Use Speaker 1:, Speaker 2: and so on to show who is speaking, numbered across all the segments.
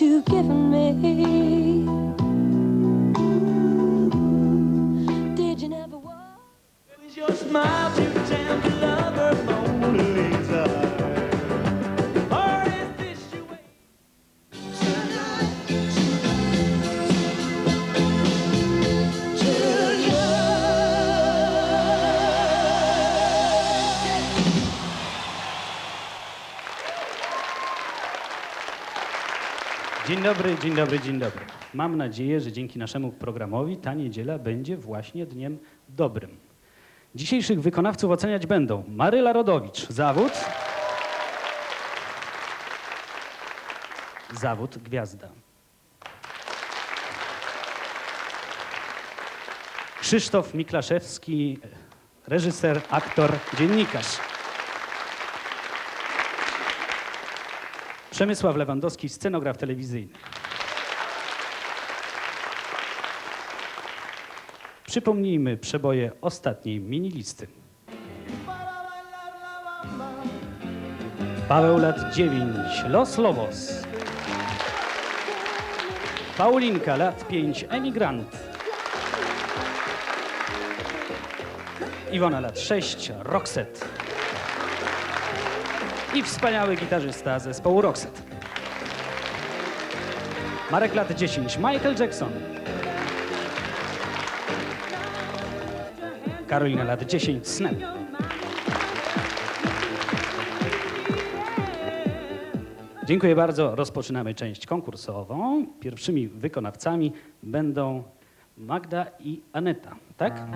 Speaker 1: you've given me.
Speaker 2: Dobry, dzień dobry, dzień dobry. Mam nadzieję, że dzięki naszemu programowi ta niedziela będzie właśnie dniem dobrym. Dzisiejszych wykonawców oceniać będą Maryla Rodowicz, zawód. Zawód gwiazda. Krzysztof Miklaszewski, reżyser, aktor, dziennikarz. Przemysław Lewandowski, scenograf telewizyjny. Przypomnijmy przeboje ostatniej minilisty. Paweł lat 9, Los Lobos. Paulinka lat 5, emigrant. Iwona lat 6, Roxette i wspaniały gitarzysta zespołu Roxette. Marek lat 10, Michael Jackson. Karolina lat 10, Snap. Dziękuję bardzo. Rozpoczynamy część konkursową. Pierwszymi wykonawcami będą Magda i Aneta, tak?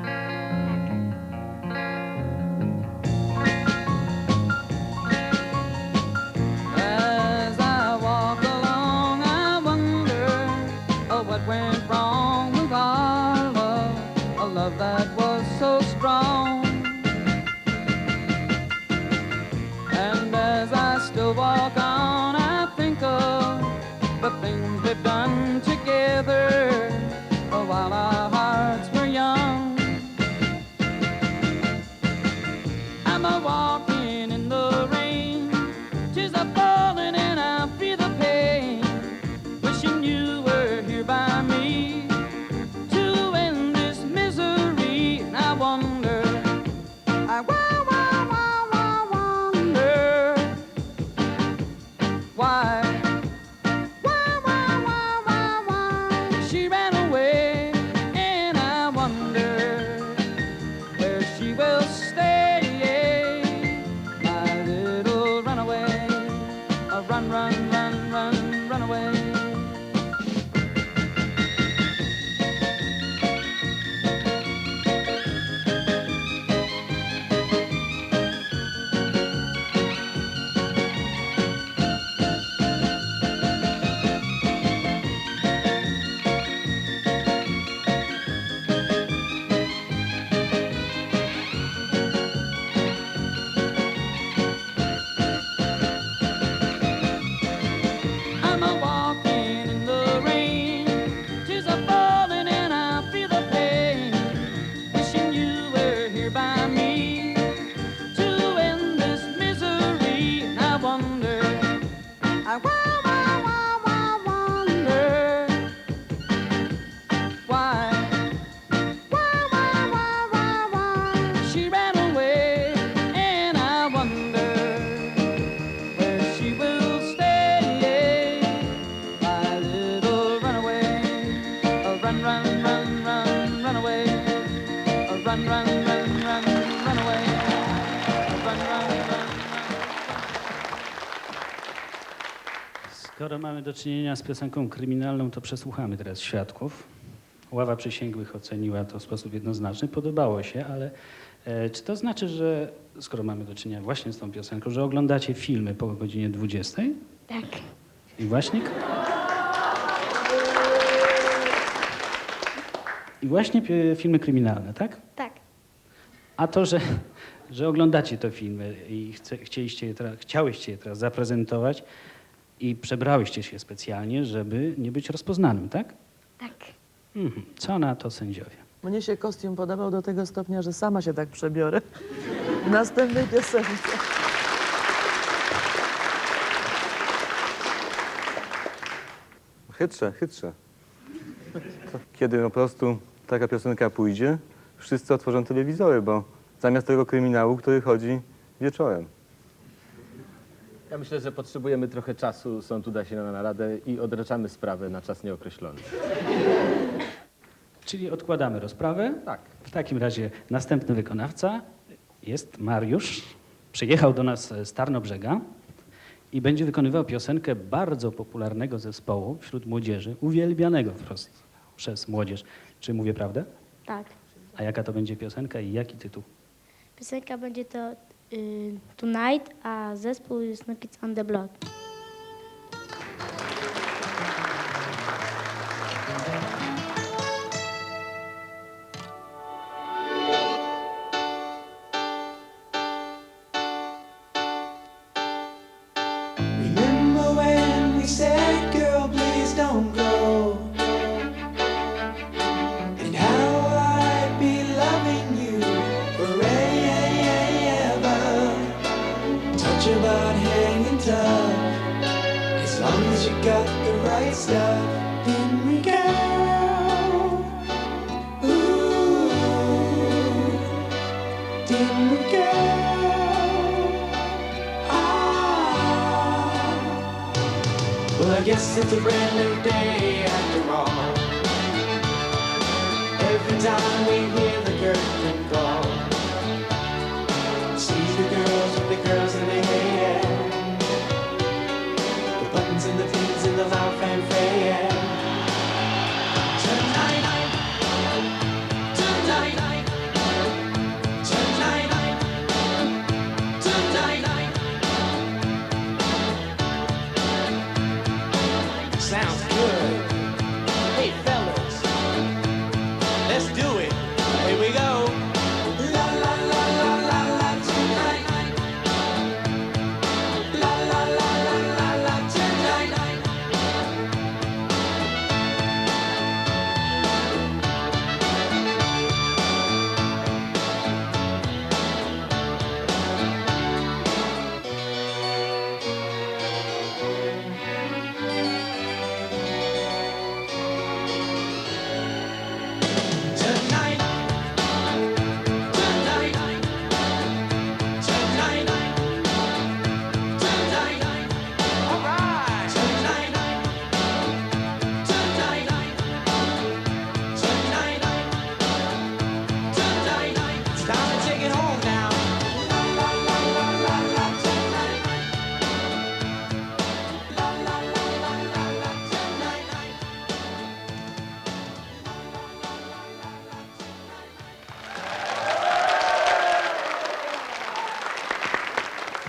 Speaker 2: Do czynienia z piosenką kryminalną, to przesłuchamy teraz świadków. Ława przysięgłych oceniła to w sposób jednoznaczny. Podobało się, ale e, czy to znaczy, że skoro mamy do czynienia właśnie z tą piosenką, że oglądacie filmy po godzinie 20?
Speaker 1: Tak.
Speaker 2: I właśnie... I właśnie filmy kryminalne, tak?
Speaker 1: Tak.
Speaker 2: A to, że, że oglądacie te filmy i chce, chcieliście je teraz, chciałyście je teraz zaprezentować i przebrałyście się specjalnie, żeby nie być rozpoznanym, tak?
Speaker 1: Tak.
Speaker 2: Mhm. Co na to sędziowie?
Speaker 3: Mnie się kostium podobał do tego stopnia, że sama się tak przebiorę w następnej piosence.
Speaker 4: Chytrze, chytrze. Kiedy po prostu taka piosenka pójdzie, wszyscy otworzą telewizory, bo zamiast tego kryminału, który chodzi wieczorem.
Speaker 5: Ja myślę, że potrzebujemy trochę czasu, sąd uda się na naradę i odraczamy sprawę na czas nieokreślony.
Speaker 6: Czyli odkładamy rozprawę.
Speaker 5: Tak.
Speaker 6: W takim razie następny wykonawca jest Mariusz. Przyjechał do nas z Tarnobrzega i będzie wykonywał piosenkę bardzo popularnego zespołu wśród młodzieży, uwielbianego wprost przez młodzież. Czy mówię prawdę?
Speaker 7: Tak.
Speaker 6: A jaka to będzie piosenka i jaki tytuł?
Speaker 7: Piosenka będzie to Tonight, a zespół jest Kids on the Block.
Speaker 8: As you got the right stuff, then we go. Ooh, then we go. Ah. Well, I guess it's a brand new day after all. Every time we hear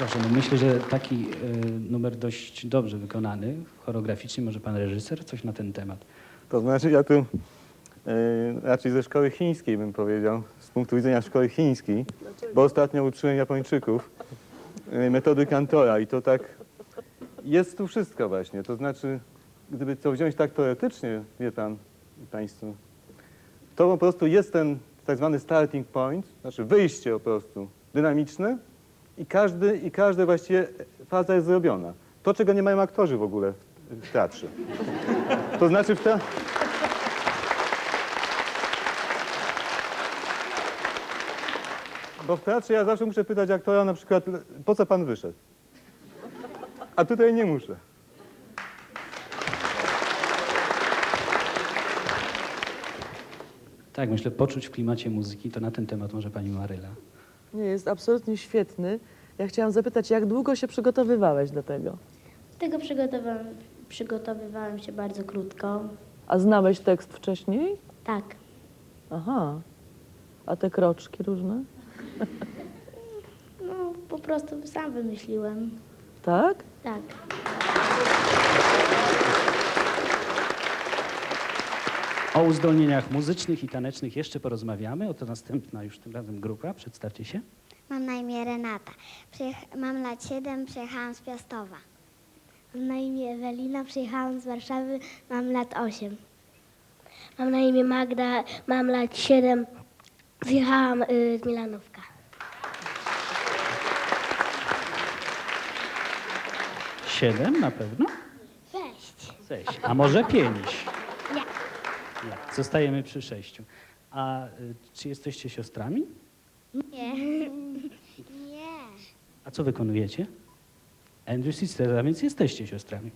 Speaker 6: Proszę, no myślę, że taki e, numer dość dobrze wykonany, choreograficznie, może pan reżyser coś na ten temat.
Speaker 4: To znaczy ja tu e, raczej ze szkoły chińskiej bym powiedział, z punktu widzenia szkoły chińskiej, bo ostatnio uczyłem Japończyków e, metody kantora i to tak jest tu wszystko właśnie. To znaczy, gdyby to wziąć tak teoretycznie, wie pan, państwo, to po prostu jest ten tak zwany starting point, znaczy wyjście po prostu dynamiczne i każdy, i każda właściwie faza jest zrobiona. To, czego nie mają aktorzy w ogóle w, teatrze. To znaczy w te... Bo w teatrze ja zawsze muszę pytać aktora na przykład, po co pan wyszedł? A tutaj nie muszę.
Speaker 6: Tak, myślę, poczuć w klimacie muzyki, to na ten temat może pani Maryla.
Speaker 3: Nie, jest absolutnie świetny. Ja chciałam zapytać, jak długo się przygotowywałeś do tego?
Speaker 7: Do tego przygotowałam, przygotowywałam się bardzo krótko.
Speaker 3: A znałeś tekst wcześniej?
Speaker 7: Tak.
Speaker 3: Aha. A te kroczki różne?
Speaker 7: No, po prostu sam wymyśliłem.
Speaker 3: Tak?
Speaker 7: Tak.
Speaker 6: O uzdolnieniach muzycznych i tanecznych jeszcze porozmawiamy. Oto następna już tym razem grupa. Przedstawcie się.
Speaker 9: Mam na imię Renata. Przyjecha- mam lat 7, przyjechałam z Piastowa.
Speaker 7: Mam na imię Ewelina, przyjechałam z Warszawy, mam lat 8. Mam na imię Magda, mam lat 7. Zjechałam y, z Milanówka.
Speaker 6: Siedem na pewno?
Speaker 7: Sześć.
Speaker 6: Sześć. A może pięć?
Speaker 7: Nie.
Speaker 6: Zostajemy przy sześciu. A y, czy jesteście siostrami?
Speaker 9: Nie. Nie.
Speaker 6: A co wykonujecie? Andrew Sister, a więc jesteście siostrami.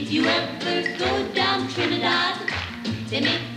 Speaker 10: If you ever go down Trinidad, they make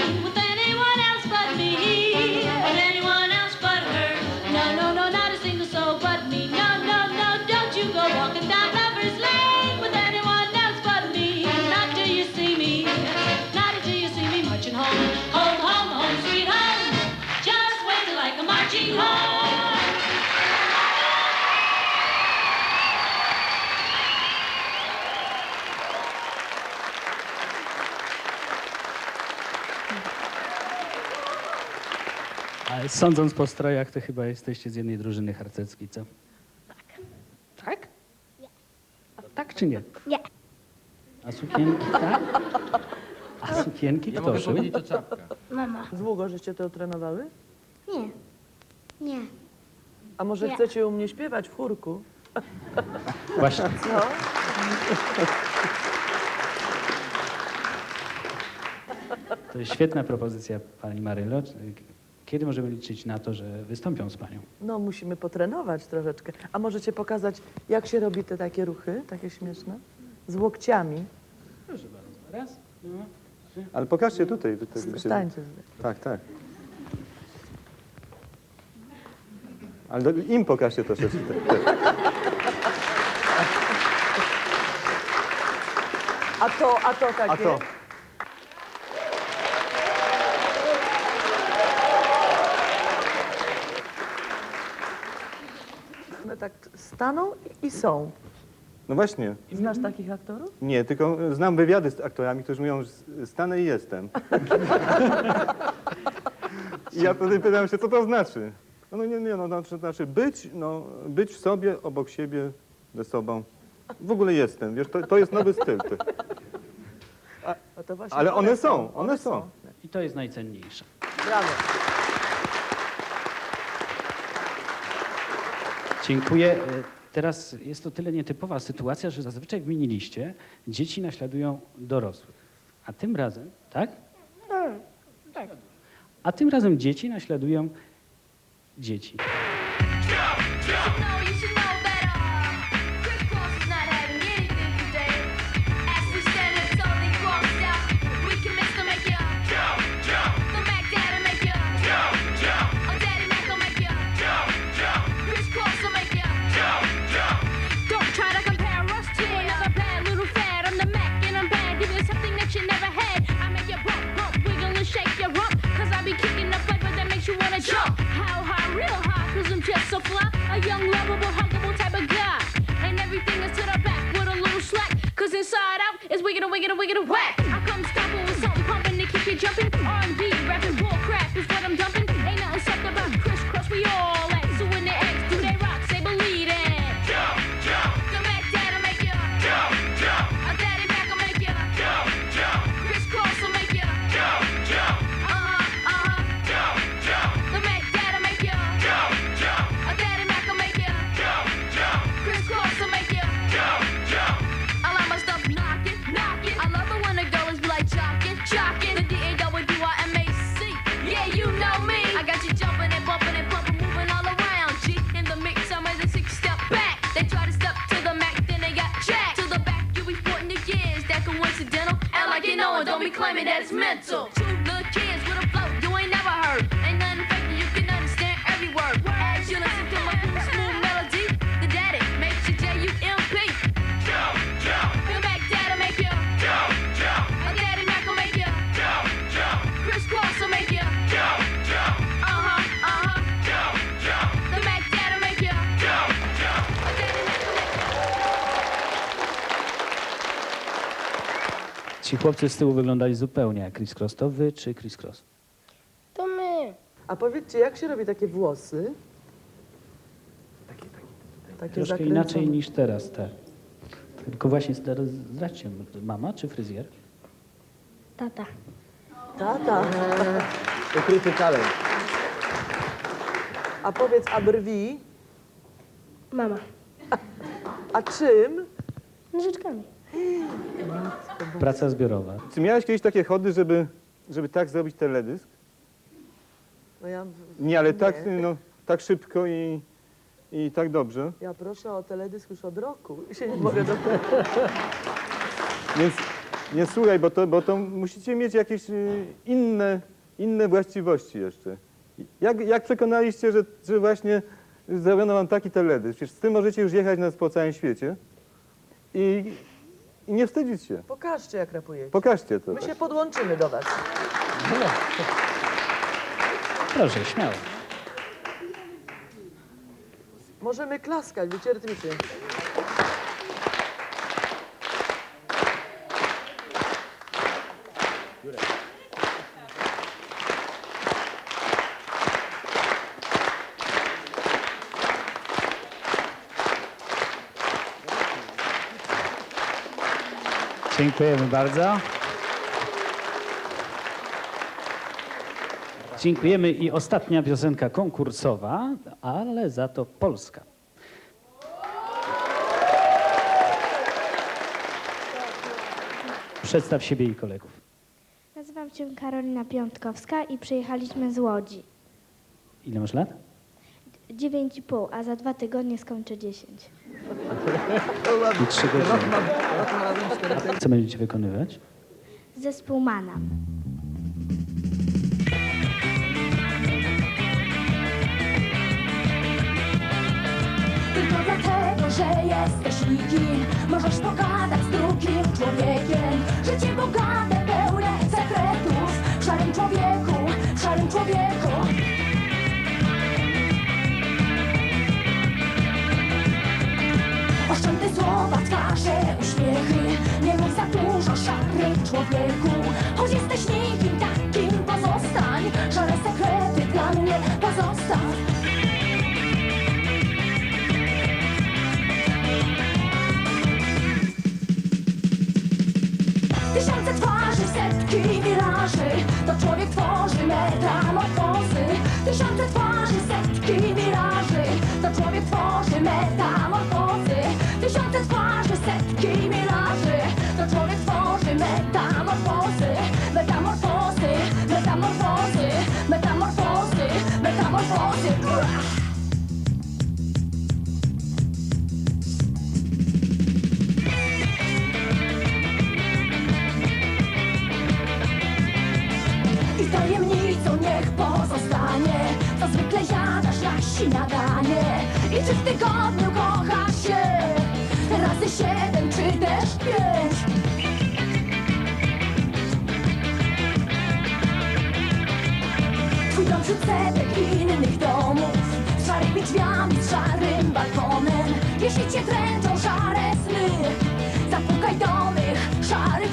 Speaker 10: with anyone
Speaker 6: sądząc po strojach, to chyba jesteście z jednej drużyny harcerskiej, co? Tak. Tak? A tak czy nie?
Speaker 7: Nie.
Speaker 6: A sukienki tak? A sukienki
Speaker 5: Ja
Speaker 6: kto
Speaker 5: mogę
Speaker 6: szył?
Speaker 5: powiedzieć, to czapka.
Speaker 7: Mama.
Speaker 3: Długo żeście to trenowały?
Speaker 7: Nie.
Speaker 9: Nie.
Speaker 3: A może
Speaker 7: Nie.
Speaker 3: chcecie u mnie śpiewać w chórku?
Speaker 6: Właśnie.
Speaker 3: No.
Speaker 6: To jest świetna propozycja pani Marylo. Kiedy możemy liczyć na to, że wystąpią z panią?
Speaker 3: No, musimy potrenować troszeczkę. A możecie pokazać, jak się robi te takie ruchy, takie śmieszne? Z łokciami.
Speaker 6: Proszę bardzo. Raz, dwa, trzy.
Speaker 4: Ale pokażcie tutaj. tutaj gdzie
Speaker 3: Stańcie.
Speaker 4: Tak, tak. Ale do, im pokażcie troszeczkę. też.
Speaker 3: A to, a to takie?
Speaker 4: A to.
Speaker 3: One tak staną i są.
Speaker 4: No właśnie.
Speaker 3: Znasz takich aktorów?
Speaker 4: Nie, tylko znam wywiady z aktorami, którzy mówią, że stanę i jestem. I ja wtedy pytam się, co to znaczy? No, no nie, nie, no znaczy, znaczy być, no, być w sobie, obok siebie, ze sobą. W ogóle jestem, wiesz, to, to jest nowy styl. To.
Speaker 11: No to właśnie
Speaker 4: Ale one są, one są.
Speaker 6: I to jest najcenniejsze.
Speaker 11: Brawo.
Speaker 6: Dziękuję. E, Teraz jest to tyle nietypowa sytuacja, że zazwyczaj w miniliście dzieci naśladują dorosłych. A tym razem, tak? Tak. A tym razem dzieci naśladują dzieci.
Speaker 12: it a whack. claim it as mental.
Speaker 6: Ci chłopcy z tyłu wyglądali zupełnie jak Chris Cross. To wy czy Chris Cross?
Speaker 7: To my.
Speaker 11: A powiedzcie, jak się robi takie włosy? Takie, takie, takie
Speaker 6: Troszkę
Speaker 11: zakręcone.
Speaker 6: inaczej niż teraz, tak. Tylko właśnie teraz zdradźcie, mama czy fryzjer?
Speaker 7: Tata.
Speaker 11: Tata.
Speaker 5: Ukryty talent.
Speaker 11: A powiedz, a brwi?
Speaker 7: Mama.
Speaker 11: A czym?
Speaker 7: Nożyczkami.
Speaker 6: Praca zbiorowa.
Speaker 4: Czy miałeś kiedyś takie chody, żeby, żeby tak zrobić teledysk?
Speaker 11: No ja,
Speaker 4: Nie, ale tak,
Speaker 11: Nie.
Speaker 4: no, tak szybko i, i tak dobrze.
Speaker 11: ja proszę o teledysk już od roku i się nie mogę do
Speaker 4: Więc nie słuchaj, bo to, bo to musicie mieć jakieś y, inne, inne właściwości jeszcze. Jak, jak przekonaliście, że, że właśnie zrobiono wam taki teledysk? Przecież z tym możecie już jechać nas po całym świecie i, i nie wstydzić się.
Speaker 11: Pokażcie, jak rapujecie.
Speaker 4: Pokażcie to.
Speaker 11: My się podłączymy do was.
Speaker 6: Proszę, śmiało.
Speaker 11: Możemy klaskać, wiecie,
Speaker 6: Dziękujemy bardzo. Dziękujemy i ostatnia piosenka konkursowa, ale za to polska. Przedstaw siebie i kolegów.
Speaker 7: Nazywam się Karolina Piątkowska i przyjechaliśmy z Łodzi.
Speaker 6: Ile masz lat?
Speaker 7: 9,5, a za dwa tygodnie skończę 10.
Speaker 6: I trzy godziny. Co będziecie wykonywać?
Speaker 7: Zespół Mana.
Speaker 12: Tylko dlatego, że jesteś nikim Możesz pogadać z drugim człowiekiem Życie bogate, pełne sekretów W szarym człowieku, w szarym człowieku szary
Speaker 13: śniadanie. I czy w tygodniu kocha się? Razy siedem czy też pięć? Twój dom setek innych domów. Z szarymi drzwiami, z szarym balkonem. Jeśli cię dręczą szare sny Zapukaj do mych szarych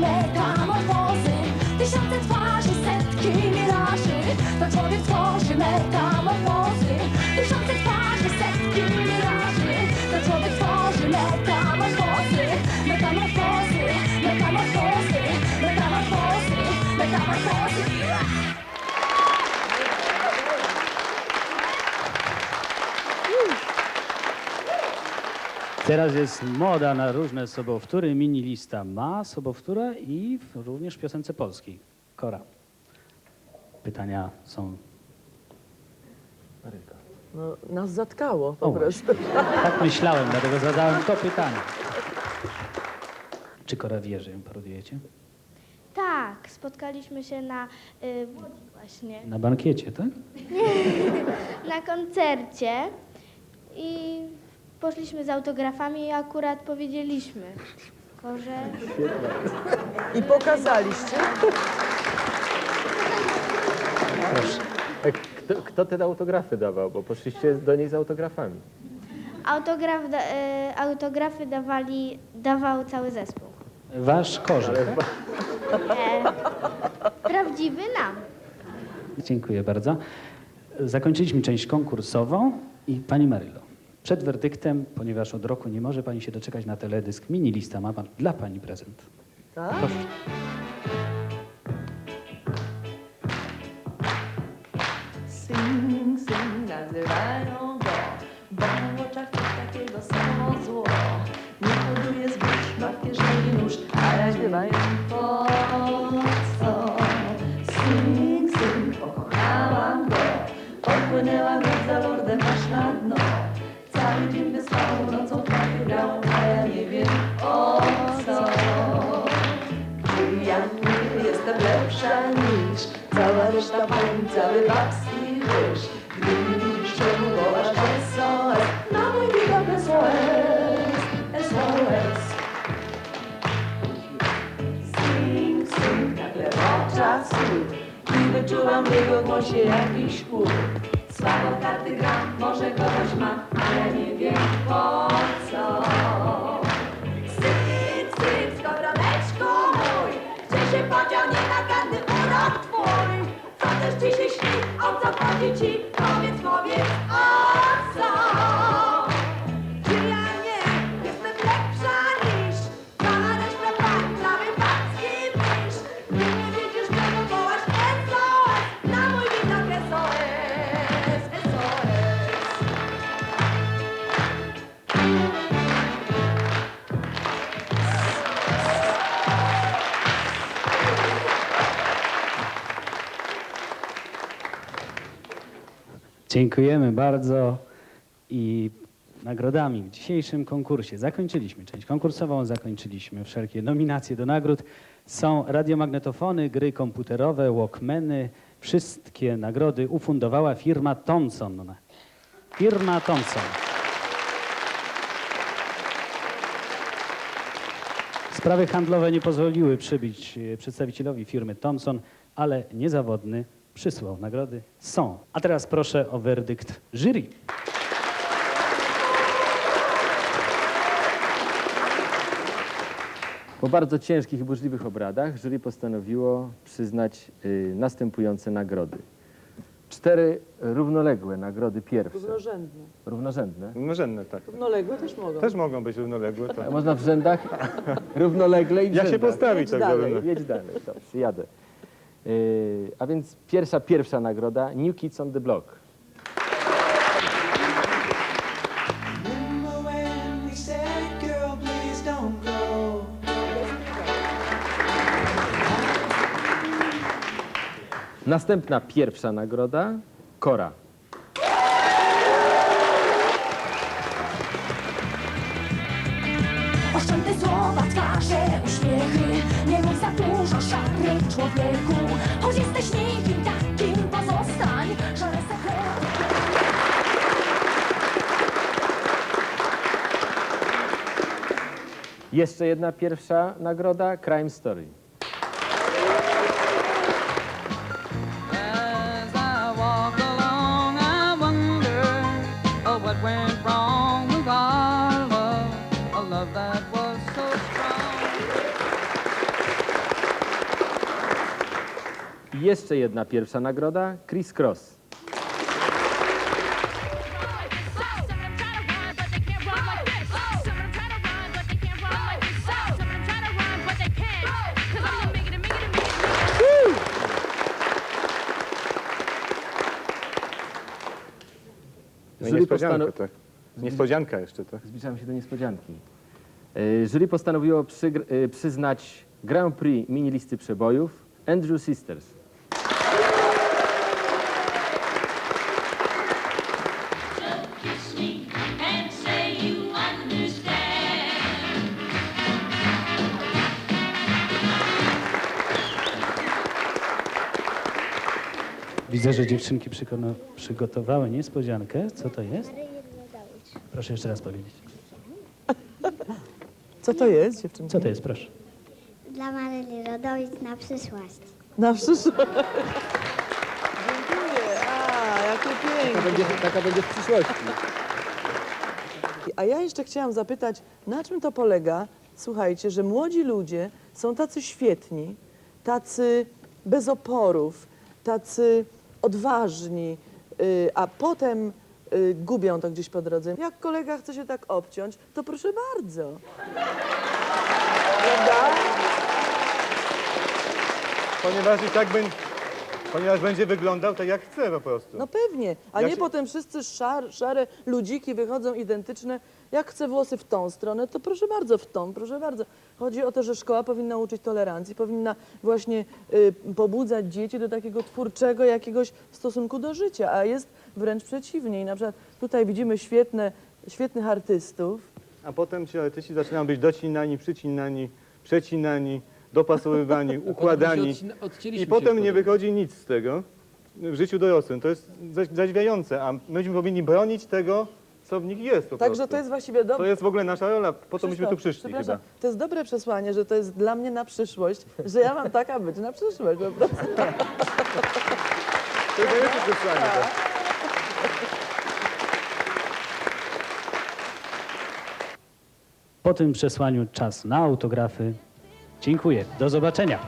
Speaker 13: let go.
Speaker 6: Teraz jest moda na różne sobowtóry. Mini lista ma sobowtórę i w- również w piosence polskiej. Kora. Pytania są...
Speaker 3: No, nas zatkało po
Speaker 6: O,
Speaker 3: prostu.
Speaker 6: Tak myślałem, dlatego zadałem to pytanie. Czy Kora wie, że ją parodujecie?
Speaker 7: Tak, spotkaliśmy się na y, właśnie
Speaker 6: Na bankiecie, tak?
Speaker 7: na koncercie i poszliśmy z autografami i akurat powiedzieliśmy, że
Speaker 3: I pokazaliście.
Speaker 6: Proszę.
Speaker 5: E, Kto, kto te autografy dawał? Bo poszliście do niej z autografami.
Speaker 7: autograf, da, y, autografy dawali, dawał cały zespół.
Speaker 6: Wasz korze, tak?
Speaker 7: E, prawdziwy nam.
Speaker 6: Dziękuję bardzo. Zakończyliśmy część konkursową i Pani Marylo, przed werdyktem, ponieważ od roku nie może Pani się doczekać na teledysk, mini lista ma Pan dla Pani prezent.
Speaker 3: Tak?
Speaker 6: Proszę.
Speaker 3: Sing, sing, nazywają go Bo w oczach coś takiego samo zło Nie hoduje zbóż, ma w kieszeni nóż Ale śpiewają po co Sing, sing, pokochałam go Odpłynęłam jak za reszta pań, cały babski ryż. Gdy mnie widzisz, czemu wołasz SOS? Na mój widok SOS, SOS. Sing, sing, nagle oczach słów i wyczułam w jego głosie jakiś chłód. Słabo karty gram, może kogoś ma, ale nie wiem po co. co chodzi ci. Powiedz, powiedz,
Speaker 6: Dziękujemy bardzo i nagrodami w dzisiejszym konkursie zakończyliśmy część konkursową, zakończyliśmy wszelkie nominacje do nagród. Są radiomagnetofony, gry komputerowe, walkmany. Wszystkie nagrody ufundowała firma Thomson. Firma Thomson. Sprawy handlowe nie pozwoliły przybyć e, przedstawicielowi firmy Thomson, ale niezawodny przysłał nagrody. Są. A teraz proszę o werdykt jury.
Speaker 5: Po bardzo ciężkich i burzliwych obradach jury postanowiło przyznać y, następujące nagrody. cztery równoległe nagrody pierwsze.
Speaker 11: Równorzędne.
Speaker 5: Równorzędne.
Speaker 4: Równorzędne, tak.
Speaker 11: Równoległe też mogą.
Speaker 4: Też mogą być równoległe. Tak.
Speaker 5: A można w rzędach? Równolegle i w
Speaker 4: Jak się
Speaker 5: rzędach.
Speaker 4: postawi
Speaker 11: Jedź
Speaker 4: tak
Speaker 11: dalej.
Speaker 4: równo.
Speaker 5: Jedź dalej, dobrze, jadę. Yy, a więc pierwsza, pierwsza nagroda New Kids on the Block. Następna pierwsza nagroda Kora.
Speaker 3: Oszczędne słowa, twarze, uśmiechy Nie mów za dużo szary człowieku
Speaker 5: Jeszcze jedna pierwsza nagroda Crime Story.
Speaker 11: As I walk along, I wonder oh, what went wrong with our love, a love that was so strong.
Speaker 5: I jeszcze jedna pierwsza nagroda Chris Cross.
Speaker 4: No i
Speaker 5: Jury
Speaker 4: niespodzianka,
Speaker 5: postanow-
Speaker 4: tak. Niespodzianka jeszcze, tak.
Speaker 5: Zbliżamy się do niespodzianki. Yy, Jury postanowiło przygr- yy, przyznać Grand Prix mini listy przebojów Andrew Sisters.
Speaker 6: Widzę, że dziewczynki przykono- przygotowały niespodziankę. Co to jest? Proszę jeszcze raz powiedzieć.
Speaker 11: Co to jest, dziewczynki?
Speaker 6: Co to jest, proszę?
Speaker 9: Dla Maryli Rodowicz na przyszłość.
Speaker 11: Na przyszłość. Dziękuję. A, jakie
Speaker 5: Taka
Speaker 11: piękne.
Speaker 5: będzie, taka będzie w przyszłości.
Speaker 11: A ja jeszcze chciałam zapytać, na czym to polega, słuchajcie, że młodzi ludzie są tacy świetni, tacy bez oporów, tacy odważni, y, a potem y, gubią to gdzieś po drodze. Jak kolega chce się tak obciąć, to proszę bardzo. Prawda?
Speaker 4: Ponieważ i tak będzie, ponieważ będzie wyglądał tak jak chce po prostu.
Speaker 11: No pewnie, a
Speaker 4: Ja
Speaker 11: nie
Speaker 4: się-
Speaker 11: potem wszyscy szar, szare ludziki wychodzą identyczne. Jak chce włosy w tą stronę, to proszę bardzo, w tą, proszę bardzo. Chodzi o to, że szkoła powinna uczyć tolerancji, powinna właśnie y, pobudzać dzieci do takiego twórczego jakiegoś stosunku do życia, a jest wręcz przeciwnie. I na przykład tutaj widzimy świetne, świetnych artystów.
Speaker 4: A potem ci artyści zaczynają być docinani, przycinani, przecinani, dopasowywani, układani. I potem nie wychodzi nic z tego w życiu dorosłym. To jest za- zadziwiające, a myśmy powinni bronić tego, nich jest po
Speaker 11: Także
Speaker 4: prostu.
Speaker 11: to jest właściwie
Speaker 4: To
Speaker 11: dobre.
Speaker 4: jest w ogóle nasza rola, po to myśmy tu przyszli chyba.
Speaker 11: Przepraszam, to jest dobre przesłanie, że to jest dla mnie na przyszłość, że ja mam taka być na przyszłość po prostu.
Speaker 4: To jest najlepsze przesłanie. Tak.
Speaker 6: Po tym przesłaniu czas na autografy. Dziękuję. Do zobaczenia.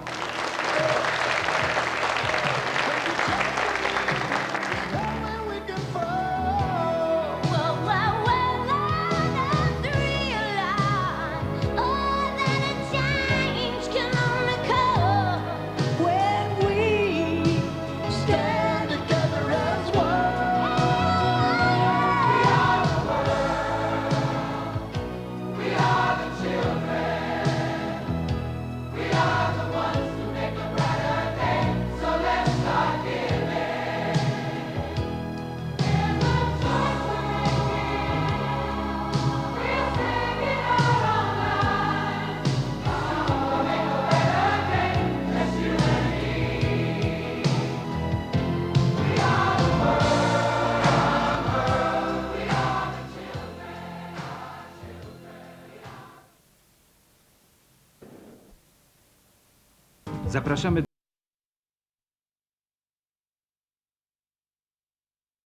Speaker 14: Zapraszamy